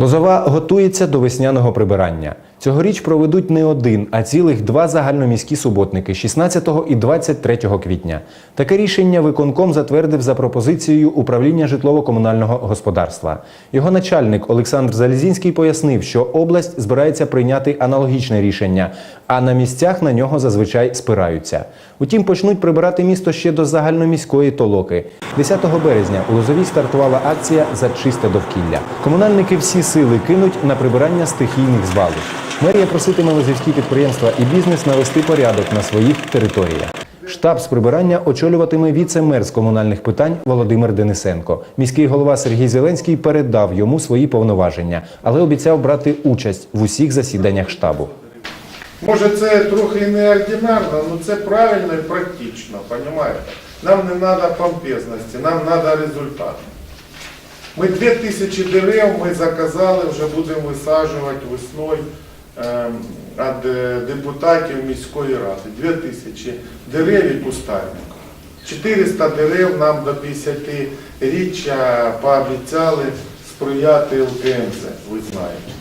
Лозова готується до весняного прибирання. Цьогоріч проведуть не один, а цілих два загальноміські суботники 16 і 23 квітня. Таке рішення виконком затвердив за пропозицією управління житлово-комунального господарства. Його начальник Олександр Залізінський пояснив, що область збирається прийняти аналогічне рішення, а на місцях на нього зазвичай спираються. Утім, почнуть прибирати місто ще до загальноміської толоки. 10 березня у Лозовій стартувала акція за чисте довкілля. Комунальники всі сили кинуть на прибирання стихійних звалищ. Мерія проситиме лозівські підприємства і бізнес навести порядок на своїх територіях. Штаб з прибирання очолюватиме віце-мер з комунальних питань Володимир Денисенко. Міський голова Сергій Зеленський передав йому свої повноваження, але обіцяв брати участь в усіх засіданнях штабу. Може це трохи неординарно, але це правильно і практично, розумієте? Нам не треба помпезності, нам треба результат. Ми 2000 дерев ми заказали, вже будемо висаджувати весною від е, депутатів міської ради. 2000 дерев і кустарників. 400 дерев нам до 50-річчя пообіцяли сприяти ЛКМЗ, ви знаєте.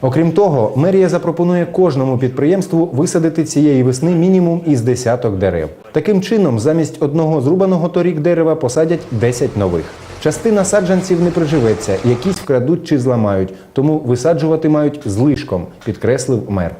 Окрім того, мерія запропонує кожному підприємству висадити цієї весни мінімум із десяток дерев. Таким чином, замість одного зрубаного торік дерева посадять 10 нових. Частина саджанців не приживеться, якісь вкрадуть чи зламають, тому висаджувати мають злишком, підкреслив мер.